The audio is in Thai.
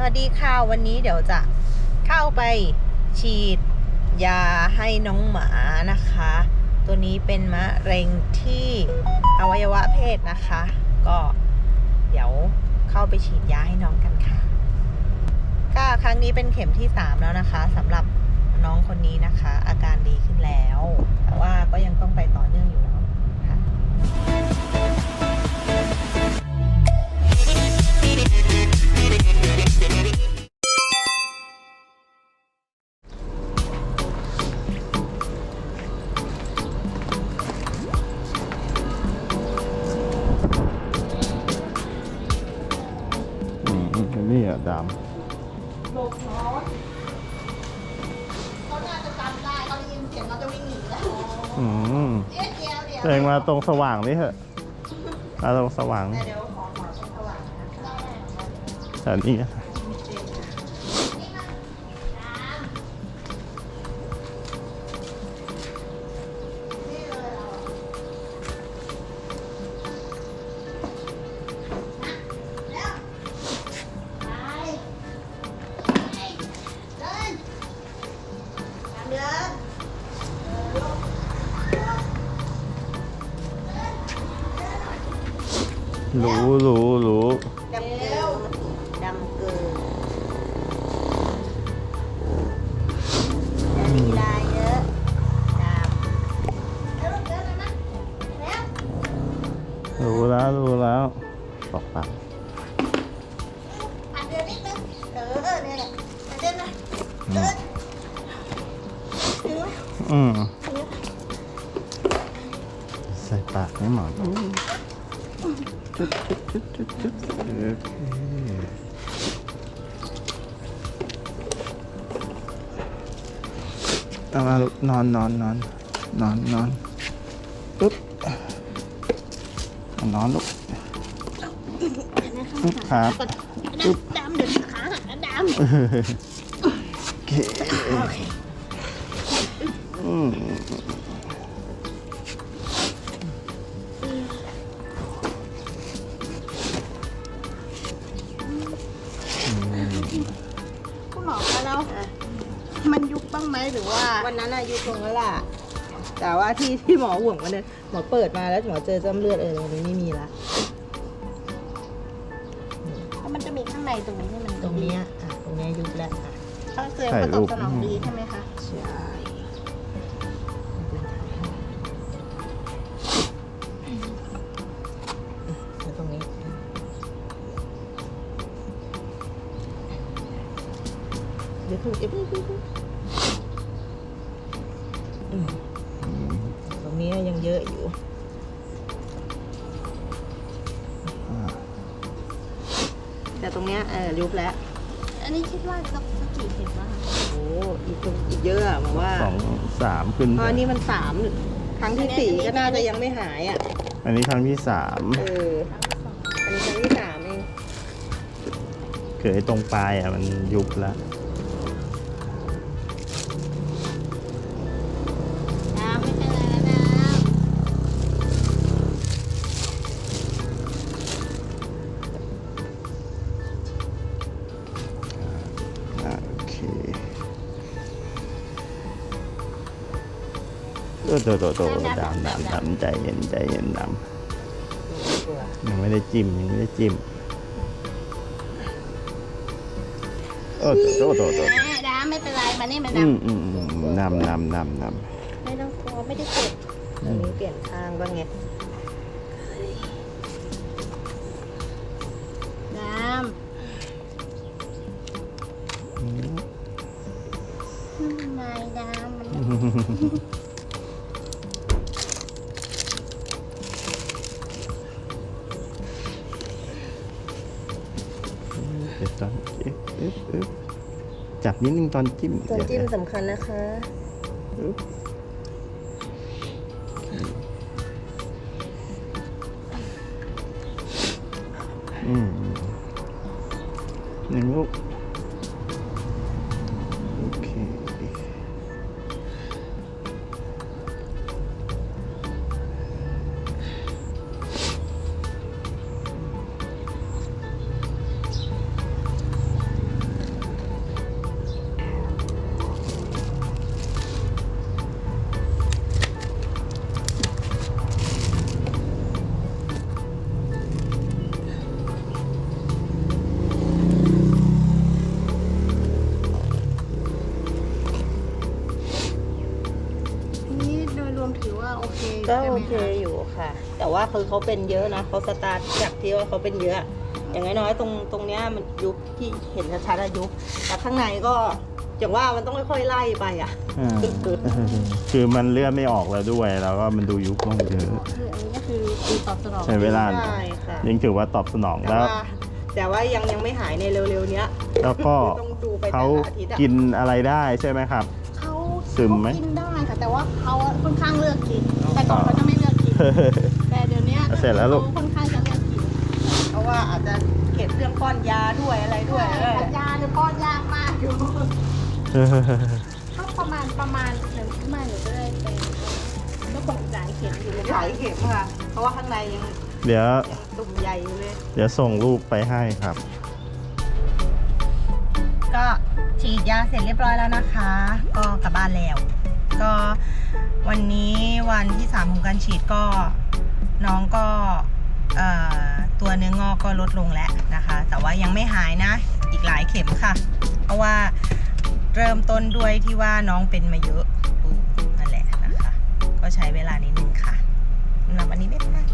สวัสดีค่ะวันนี้เดี๋ยวจะเข้าไปฉีดยาให้น้องหมานะคะ ตัวนี้เป็นมะเร็งที่อวัยวะเพศนะคะ ก็เดี๋ยวเข้าไปฉีดยาให้น้องกันค่ะก็ครั้งนี้เป็นเข็มที่ 3 แล้วนะคะสำหรับน้องคนนี้นะคะ อาการดีขึ้นแล้ว แต่ว่าก็ยังต้องไปต่อเนื่องอยู่เนาะค่ะ อันนี่อะดเขาน่าจะจำได้เขาได้ยินเสียงเขาจะวิ่งหนีแล้วำอืมเอ๊ะเดียวเดียวตัวเองมาตรงสว่างนี่เถอะมาตรงสว่างแต่เดี๋ยวขอขอช่องสว่างนะคะแต่นี่อะนี่ รู้รู้รู้ดำเกินดำเกินอย่าลีลาเยอะดำเดินเดินเลยนะแล้วรู้แล้วรู้แล้วตอกปากอันเดินนิดนึงเออเนี่ยแหละอันเดินนะอืเดิมนถึงไหมอืมถึงไหมใส่ปากให้หมอน จุดจุดจุดจุดจุดโอเคเอามาลูกนอนนอนนอนนอนนอนปึ๊บเอานอนลูกปึ๊บครับดำดำเดี๋ยวขาหักนะดำเออโอเคอืม มันยุบบ้างไหมหรือว่า วันนั้นอะยุบลงแล้วล่ะ แต่ว่าที่ที่หมอห่วงวันนั้นหมอเปิดมาแล้วหมอเจอจ้ำเลือดเออตรงนี้ไม่มีละเพราะมันจะมีข้างในตรงนี้ที่มันตรงเนี้ยอะตรงเนี้ยยุบแล้วอะเขาเตือนว่าตอบสนองดีใช่ไหมคะ ใช่ เดี๋ยวคือเดี๋ยวเดี๋ยวเดี๋ยวอืมตรงนี้ยังเยอะอยู่แต่ตรงเนี้ยเออยุบแล้ว อันนี้คิดว่าสักสักกี่เข็มอะคะโอ้อีกตรงอีกเยอะอะหมอว่าสองสามขึ้นเพราะอันนี้มันสามครั้งที่สี่ก็น่าจะยังไม่หายอะ อันนี้ครั้งที่สามเออ อันนี้ครั้งที่สามเองคือไอ้ตรงปลายอะมันยุบแล้ว โตโตโตโตดำดำดำใจเย็นใจเย็นดำยังไม่ได้จิ้มยังไม่ได้จิ้มโอ้โตโตโตโตแม่น้ำไม่เป็นไรมานี่มาอืดำมอืมอืมนำนำนำไม่ต้องกลัวไม่ได้เจ็บตรงนี้เปลี่ยนข้างบ้างไงน้ำำไม่น้ำ เดี๋ยวตอนเอ๊ะเอ๊ะเอ๊ะจับนิดนึงตอนจิ้มตัวเดี๋ยวจิ้มเดี๋ยวสำคัญนะคะอึ๊บอืมหนึ่งลูก เคอยู่ค่ะ แต่ว่าคือเขาเป็นเยอะนะเขาสตาร์ทจากที่ว่าเขาเป็นเยอะ อย่างน้อยๆตรงตรงเนี้ยมันยุบที่เห็นชัดๆอะยุบแต่ข้างในก็อย่างว่ามันต้องค่อยๆไล่ไปอะอ่าคือมันเลือดไม่ออกแล้วด้วย แล้วก็มันดูยุบลงเยอะคืออันนี้ก็คือตีตอบสนองใช้เวลา ใช่ค่ะ ยังถือว่าตอบสนองแต่แล้ว ว่าแต่ว่ายังยังไม่หายในเร็วๆเนี้ย แล้วก็ต้องดูไปแต่เขาละอาทิตย์อะ กินอะไรได้ใช่ไหมครับ เขาซึมไหม เขากินได้ค่ะแต่ว่าเขาค่อนข้างเลือกกิน แต่ก่อนเขาจะไม่เลือกกิน แต่เดี๋ยวนี้เสร็จแล้วลูก ขาค่อนข้างจะเลือกกินเพราะว่าอาจจะเข็ดเรื่องป้อนยาด้วยอะไรด้วยเออปัญญาเนี่ยป้อนยากมากอยู่ก็ประมาณประมาณหนึ่งที่มาหนูก็ได้เป็นก็คงจ่ายเข็มอยู่เลยหลายเข็มค่ะ เพราะว่าข้างในยังเดี๋ยว ยังตุ่มใหญ่อยู่เลย เดี๋ยวส่งรูปไปให้ครับ ก็ฉีดยาเสร็จเรียบร้อยแล้วนะคะ ก็กลับบ้านแล้ว ก็วันนี้วันที่สามของการฉีดก็น้องก็ตัวเนื้องอกก็ลดลงแล้วนะคะ แต่ว่ายังไม่หายนะอีกหลายเข็มค่ะ เพราะว่าเริ่มต้นด้วยที่ว่าน้องเป็นมาเยอะนั่นแหละนะคะ ก็ใช้เวลานิดนึงค่ะสำหรับวันนี้บ๊ายบาย